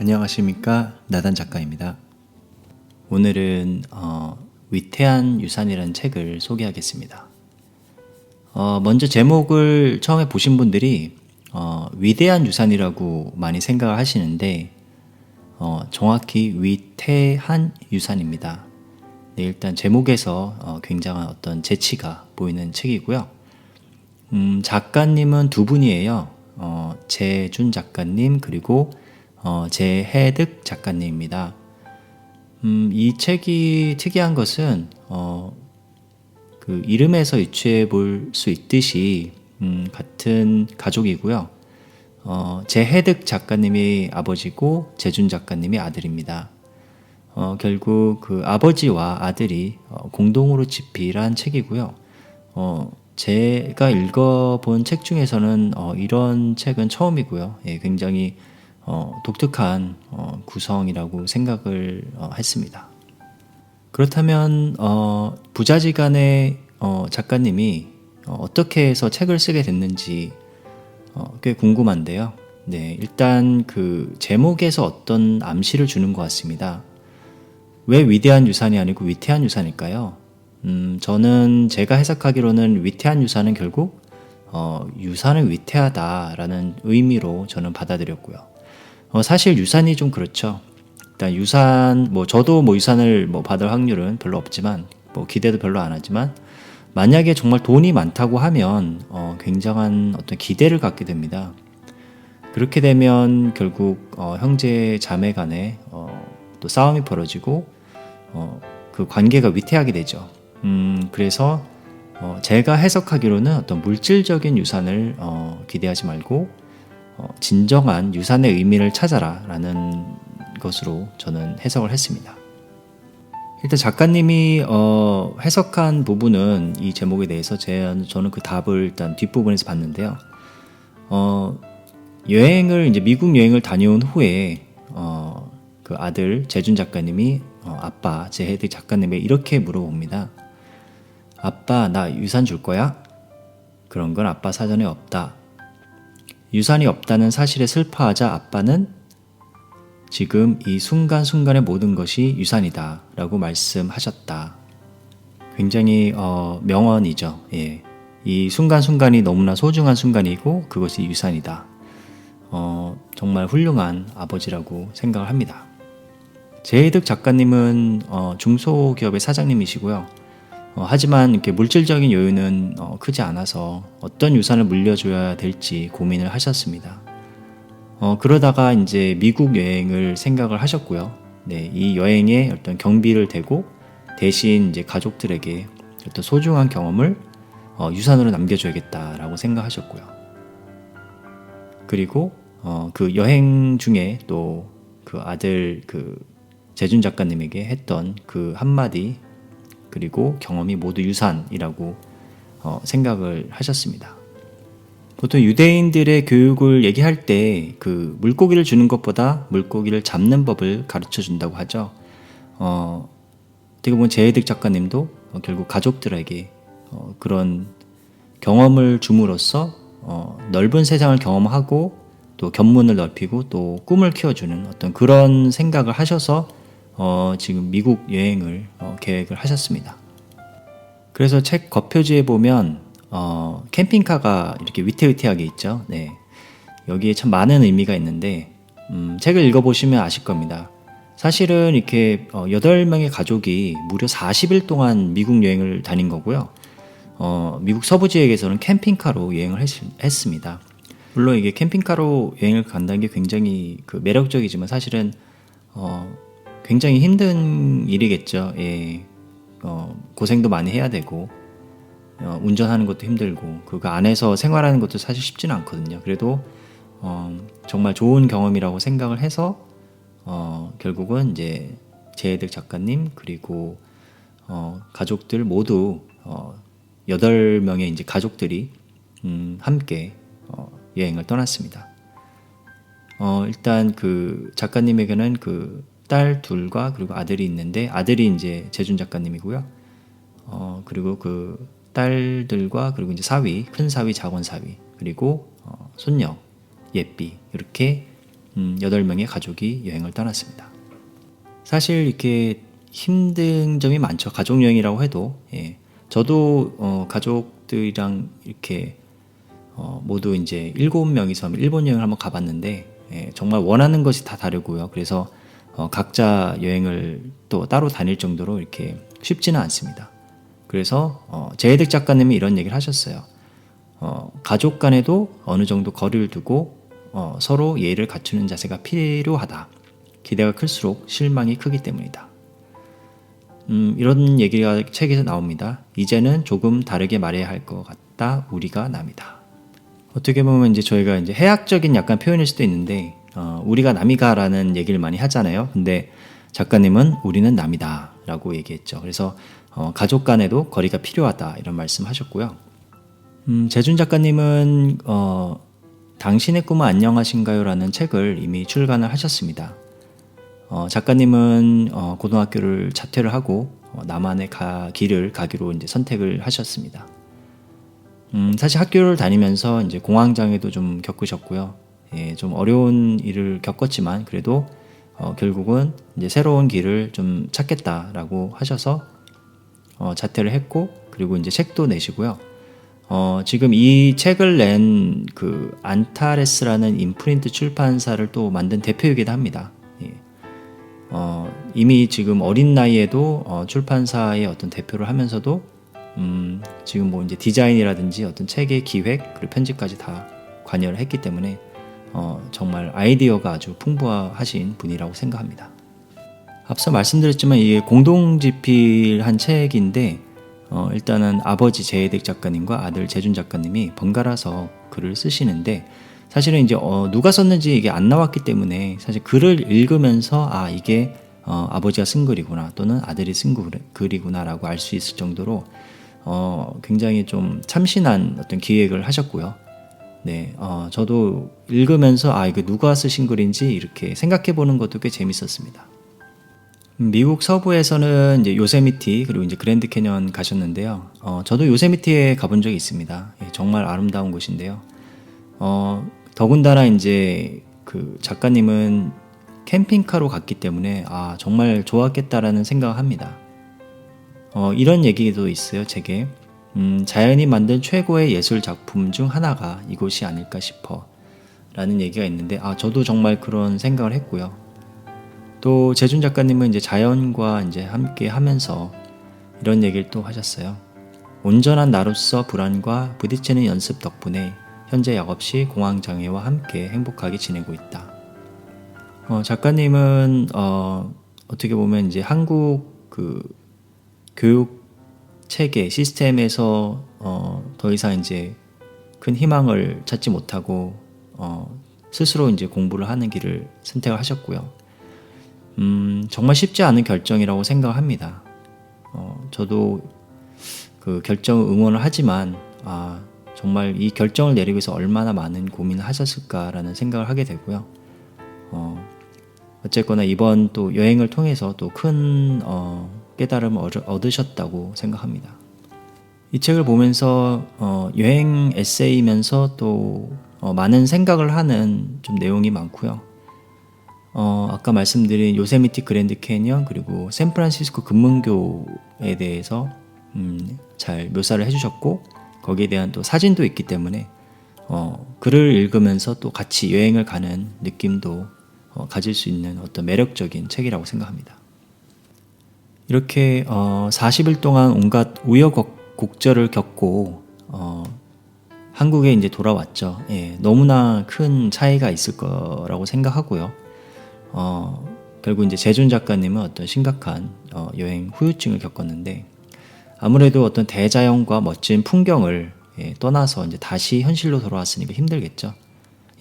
안녕하십니까 나단 작가입니다. 오늘은 어, 위태한 유산이라는 책을 소개하겠습니다. 어, 먼저 제목을 처음에 보신 분들이 어, 위대한 유산이라고 많이 생각을 하시는데 어, 정확히 위태한 유산입니다. 네, 일단 제목에서 어, 굉장한 어떤 재치가 보이는 책이고요. 음, 작가님은 두 분이에요. 어, 재준 작가님 그리고 어, 재해득 작가님입니다. 음, 이 책이 특이한 것은 어, 그 이름에서 유추해 볼 수 있듯이 음, 같은 가족이고요. 어, 재해득 작가님이 아버지고 재준 작가님이 아들입니다. 어, 결국 그 아버지와 아들이 어, 공동으로 집필한 책이고요. 어, 제가 읽어본 책 중에서는 어, 이런 책은 처음이고요. 예, 굉장히 어, 독특한 어, 구성이라고 생각을 어, 했습니다. 그렇다면 어, 부자지간의 어, 작가님이 어, 떻게 해서 책을 쓰게 됐는지 어, 꽤 궁금한데요. 네, 일단 그 제목에서 어떤 암시를 주는 것 같습니다. 왜 위대한 유산이 아니고 위태한 유산일까요? 음, 저는 제가 해석하기로는 위태한 유산은 결국 어, 유산은 위태하다라는 의미로 저는 받아들였고요. 어, 사실 유산이 좀 그렇죠. 일단 유산 뭐 저도 뭐 유산을 뭐 받을 확률은 별로 없지만 뭐 기대도 별로 안 하지만 만약에 정말 돈이 많다고 하면 어, 굉장한 어떤 기대를 갖게 됩니다. 그렇게 되면 결국 어, 형제 자매 간에 어, 또 싸움이 벌어지고 어, 그 관계가 위태하게 되죠. 음, 그래서 어, 제가 해석하기로는 어떤 물질적인 유산을 어, 기대하지 말고 어, 진정한 유산의 의미를 찾아라라는 것으로 저는 해석을 했습니다. 일단 작가님이 어, 해석한 부분은 이 제목에 대해서 제, 저는 그 답을 일단 뒷부분에서 봤는데요. 어, 여행을 이제 미국 여행을 다녀온 후에 어, 그 아들 재준 작가님이 어, 아빠 제 헤드 작가님에 이렇게 물어봅니다. 아빠 나 유산 줄 거야? 그런 건 아빠 사전에 없다. 유산이 없다는 사실에 슬퍼하자 아빠는 지금 이 순간순간의 모든 것이 유산이다 라고 말씀하셨다. 굉장히 어, 명언이죠. 예. 이 순간순간이 너무나 소중한 순간이고 그것이 유산이다. 어, 정말 훌륭한 아버지라고 생각을 합니다. 제이득 작가님은 어, 중소기업의 사장님이시고요. 어, 하지만 이렇게 물질적인 여유는 어, 크지 않아서 어떤 유산을 물려줘야 될지 고민을 하셨습니다. 어, 그러다가 이제 미국 여행을 생각을 하셨고요. 네, 이 여행에 어떤 경비를 대고 대신 이제 가족들에게 어떤 소중한 경험을 어, 유산으로 남겨줘야겠다라고 생각하셨고요. 그리고 어, 그 여행 중에 또 그 아들 그 재준 작가님에게 했던 그 한마디 그리고 경험이 모두 유산이라고 어, 생각을 하셨습니다. 보통 유대인들의 교육을 얘기할 때 그 물고기를 주는 것보다 물고기를 잡는 법을 가르쳐 준다고 하죠. 어, 어떻게 보면 제이득 작가님도 어, 결국 가족들에게 어, 그런 경험을 줌으로써 어, 넓은 세상을 경험하고 또 견문을 넓히고 또 꿈을 키워주는 어떤 그런 생각을 하셔서 어, 지금 미국 여행을 어, 계획을 하셨습니다. 그래서 책 겉표지에 보면 어, 캠핑카가 이렇게 위태위태하게 있죠. 네. 여기에 참 많은 의미가 있는데 음, 책을 읽어보시면 아실 겁니다. 사실은 이렇게 어, 8명의 가족이 무려 40일 동안 미국 여행을 다닌 거고요. 어, 미국 서부 지역에서는 캠핑카로 여행을 했, 습니다 물론 이게 캠핑카로 여행을 간다는 게 굉장히 그 매력적이지만 사실은 어, 굉장히 힘든 일이겠죠. 예. 어, 고생도 많이 해야 되고 어, 운전하는 것도 힘들고 그 안에서 생활하는 것도 사실 쉽지는 않거든요. 그래도 어, 정말 좋은 경험이라고 생각을 해서 어, 결국은 이제 제이득 작가님 그리고 어, 가족들 모두 어, 8명의 이제 가족들이 음, 함께 어, 여행을 떠났습니다. 어, 일단 그 작가님에게는 그 딸 둘과 그리고 아들이 있는데 아들이 이제 재준 작가님이고요. 어, 그리고 그 딸들과 그리고 이제 사위, 큰 사위, 작은 사위, 그리고 어, 손녀, 예삐 이렇게 음, 8명의 가족이 여행을 떠났습니다. 사실 이렇게 힘든 점이 많죠. 가족 여행이라고 해도 예. 저도 어, 가족들이랑 이렇게 어, 모두 이제 일곱 명이서 일본 여행을 한번 가봤는데 예, 정말 원하는 것이 다 다르고요. 그래서 어, 각자 여행을 또 따로 다닐 정도로 이렇게 쉽지는 않습니다. 그래서 어, 제이득 작가님이 이런 얘기를 하셨어요. 어, 가족 간에도 어느 정도 거리를 두고 어, 서로 예의를 갖추는 자세가 필요하다. 기대가 클수록 실망이 크기 때문이다. 음, 이런 얘기가 책에서 나옵니다. 이제는 조금 다르게 말해야 할 것 같다. 우리가 남이다. 어떻게 보면 이제 저희가 이제 해학적인 약간 표현일 수도 있는데 어, 우리가 남이가라는 얘기를 많이 하잖아요. 근데 작가님은 우리는 남이다라고 얘기했죠. 그래서 어, 가족 간에도 거리가 필요하다 이런 말씀하셨고요. 음, 재준 작가님은 어, 당신의 꿈은 안녕하신가요라는 책을 이미 출간을 하셨습니다. 어, 작가님은 어, 고등학교를 자퇴를 하고 어, 남한의 가, 길을 가기로 이제 선택을 하셨습니다. 음, 사실 학교를 다니면서 이제 공황장애도 좀 겪으셨고요. 예, 좀 어려운 일을 겪었지만 그래도 어, 결국은 이제 새로운 길을 좀 찾겠다라고 하셔서 어, 자퇴를 했고 그리고 이제 책도 내시고요. 어, 지금 이 책을 낸 그 안타레스라는 인프린트 출판사를 또 만든 대표이기도 합니다. 예. 어, 이미 지금 어린 나이에도 어, 출판사의 어떤 대표를 하면서도 음, 지금 뭐 이제 디자인이라든지 어떤 책의 기획 그리고 편집까지 다 관여를 했기 때문에 어, 정말 아이디어가 아주 풍부하신 분이라고 생각합니다. 앞서 말씀드렸지만 이게 공동집필한 책인데 어, 일단은 아버지 제이득 작가님과 아들 재준 작가님이 번갈아서 글을 쓰시는데 사실은 이제 어, 누가 썼는지 이게 안 나왔기 때문에 사실 글을 읽으면서 아 이게 어, 아버지가 쓴 글이구나 또는 아들이 쓴 글이구나라고 알 수 있을 정도로 어, 굉장히 좀 참신한 어떤 기획을 하셨고요. 네, 어, 저도 읽으면서 아 이거 누가 쓰신 글인지 이렇게 생각해 보는 것도 꽤 재밌었습니다. 미국 서부에서는 이제 요세미티 그리고 이제 그랜드 캐년 가셨는데요. 어, 저도 요세미티에 가본 적이 있습니다. 예, 정말 아름다운 곳인데요. 어, 더군다나 이제 그 작가님은 캠핑카로 갔기 때문에 아 정말 좋았겠다라는 생각을 합니다. 어, 이런 얘기도 있어요 책에 음, 자연이 만든 최고의 예술 작품 중 하나가 이곳이 아닐까 싶어 라는 얘기가 있는데 아 저도 정말 그런 생각을 했고요. 또 재준 작가님은 이제 자연과 이제 함께 하면서 이런 얘기를 또 하셨어요. 온전한 나로서 불안과 부딪히는 연습 덕분에 현재 약없이 공황 장애와 함께 행복하게 지내고 있다. 어, 작가님은 어, 어떻게 보면 이제 한국 그 교육 체계 시스템에서 어, 더 이상 이제 큰 희망을 찾지 못하고 어, 스스로 이제 공부를 하는 길을 선택을 하셨고요. 음, 정말 쉽지 않은 결정이라고 생각합니다. 어, 저도 그 결정을 응원을 하지만 아, 정말 이 결정을 내리기 위해서 얼마나 많은 고민을 하셨을까라는 생각을 하게 되고요. 어, 어쨌거나 이번 또 여행을 통해서 또큰 어, 깨달음을 얻으셨다고 생각합니다. 이 책을 보면서 어, 여행 에세이면서 또 어, 많은 생각을 하는 좀 내용이 많고요. 어, 아까 말씀드린 요세미티 그랜드 캐니언 그리고 샌프란시스코 금문교에 대해서 음, 잘 묘사를 해주셨고 거기에 대한 또 사진도 있기 때문에 어, 글을 읽으면서 또 같이 여행을 가는 느낌도 어, 가질 수 있는 어떤 매력적인 책이라고 생각합니다. 이렇게 어, 40일 동안 온갖 우여곡절을 겪고 어, 한국에 이제 돌아왔죠. 예, 너무나 큰 차이가 있을 거라고 생각하고요. 어, 결국 이제 재준 작가님은 어떤 심각한 어, 여행 후유증을 겪었는데 아무래도 어떤 대자연과 멋진 풍경을 예, 떠나서 이제 다시 현실로 돌아왔으니까 힘들겠죠.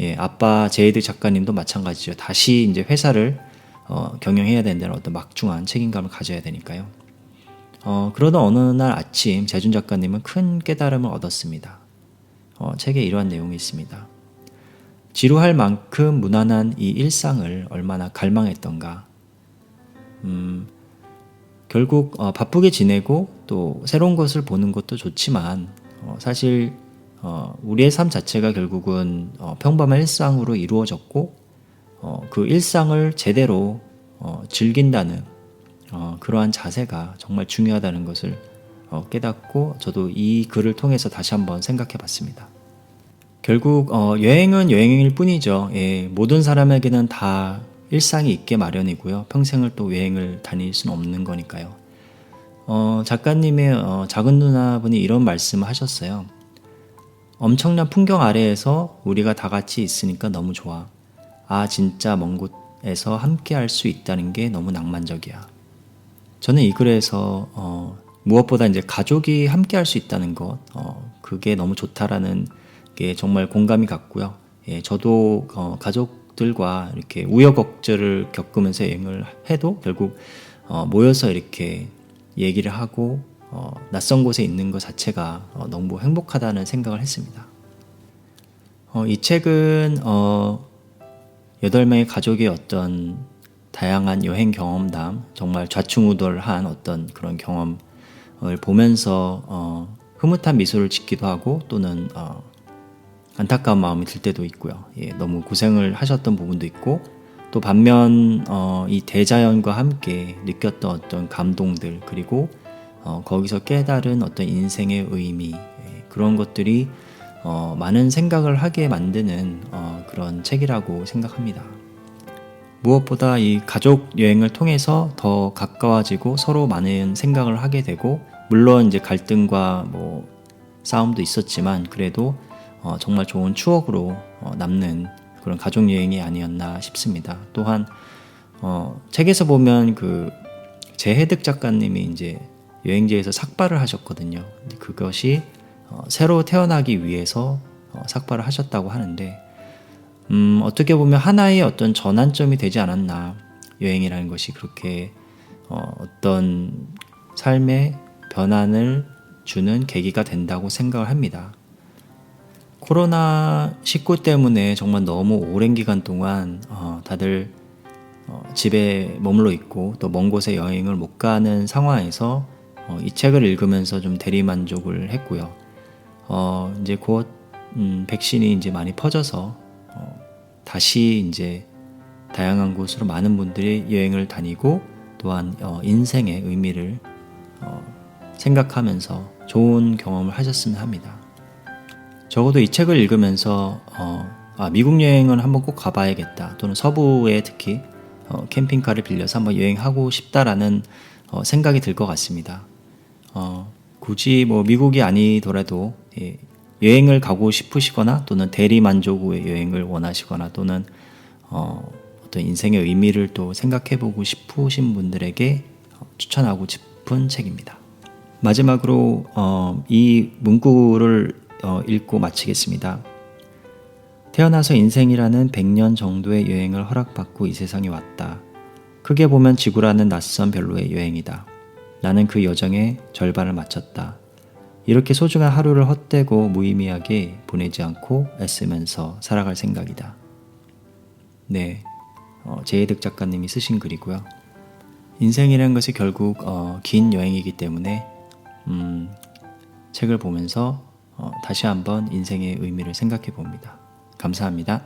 예, 아빠 제이드 작가님도 마찬가지죠. 다시 이제 회사를 어, 경영해야 된다는 어떤 막중한 책임감을 가져야 되니까요. 어, 그러던 어느 날 아침 재준 작가님은 큰 깨달음을 얻었습니다. 어, 책에 이러한 내용이 있습니다. 지루할 만큼 무난한 이 일상을 얼마나 갈망했던가. 음, 결국 어, 바쁘게 지내고 또 새로운 것을 보는 것도 좋지만 어, 사실 어, 우리의 삶 자체가 결국은 어, 평범한 일상으로 이루어졌고 어, 그 일상을 제대로 어, 즐긴다는 어, 그러한 자세가 정말 중요하다는 것을 어, 깨닫고 저도 이 글을 통해서 다시 한번 생각해 봤습니다. 결국 어, 여행은 여행일 뿐이죠. 예, 모든 사람에게는 다 일상이 있게 마련이고요. 평생을 또 여행을 다닐 수는 없는 거니까요. 어, 작가님의 어, 작은 누나분이 이런 말씀을 하셨어요. 엄청난 풍경 아래에서 우리가 다 같이 있으니까 너무 좋아. 아, 진짜 먼 곳에서 함께 할 수 있다는 게 너무 낭만적이야. 저는 이 글에서 어, 무엇보다 이제 가족이 함께 할 수 있다는 것, 어, 그게 너무 좋다라는 게 정말 공감이 갔고요. 예, 저도 어, 가족들과 이렇게 우여곡절을 겪으면서 여행을 해도 결국 어, 모여서 이렇게 얘기를 하고 어, 낯선 곳에 있는 것 자체가 어, 너무 행복하다는 생각을 했습니다. 어, 이 책은 어, 8명의 가족의 어떤 다양한 여행 경험담, 정말 좌충우돌한 어떤 그런 경험을 보면서 어, 흐뭇한 미소를 짓기도 하고 또는 어, 안타까운 마음이 들 때도 있고요. 예, 너무 고생을 하셨던 부분도 있고 또 반면 어, 이 대자연과 함께 느꼈던 어떤 감동들 그리고 어, 거기서 깨달은 어떤 인생의 의미 예, 그런 것들이 어, 많은 생각을 하게 만드는 어, 그런 책이라고 생각합니다. 무엇보다 이 가족 여행을 통해서 더 가까워지고 서로 많은 생각을 하게 되고 물론 이제 갈등과 뭐 싸움도 있었지만 그래도 어, 정말 좋은 추억으로 어, 남는 그런 가족 여행이 아니었나 싶습니다. 또한 어, 책에서 보면 그 재해득 작가님이 이제 여행지에서 삭발을 하셨거든요. 그것이 어, 새로 태어나기 위해서 어, 삭발을 하셨다고 하는데 음, 어떻게 보면 하나의 어떤 전환점이 되지 않았나 여행이라는 것이 그렇게 어, 어떤 삶의 변환을 주는 계기가 된다고 생각을 합니다. 코로나19 때문에 정말 너무 오랜 기간 동안 어, 다들 어, 집에 머물러 있고 또 먼 곳에 여행을 못 가는 상황에서 어, 이 책을 읽으면서 좀 대리만족을 했고요. 어, 이제 곧 음, 백신이 이제 많이 퍼져서 어, 다시 이제 다양한 곳으로 많은 분들이 여행을 다니고 또한 어, 인생의 의미를 어, 생각하면서 좋은 경험을 하셨으면 합니다. 적어도 이 책을 읽으면서 어, 아, 미국 여행은 한번 꼭 가봐야겠다 또는 서부에 특히 어, 캠핑카를 빌려서 한번 여행하고 싶다라는 어, 생각이 들 것 같습니다. 어, 굳이 뭐 미국이 아니더라도 예, 여행을 가고 싶으시거나 또는 대리 만족 후의 여행을 원하시거나 또는 어, 어떤 인생의 의미를 또 생각해보고 싶으신 분들에게 어, 추천하고 싶은 책입니다. 마지막으로 어, 이 문구를 어, 읽고 마치겠습니다. 태어나서 인생이라는 100년 정도의 여행을 허락받고 이 세상에 왔다. 크게 보면 지구라는 낯선 별로의 여행이다. 나는 그 여정의 절반을 마쳤다. 이렇게 소중한 하루를 헛되고 무의미하게 보내지 않고 애쓰면서 살아갈 생각이다. 네, 어, 제이득 작가님이 쓰신 글이고요. 인생이라는 것이 결국 어, 긴 여행이기 때문에 음, 책을 보면서 어, 다시 한번 인생의 의미를 생각해 봅니다. 감사합니다.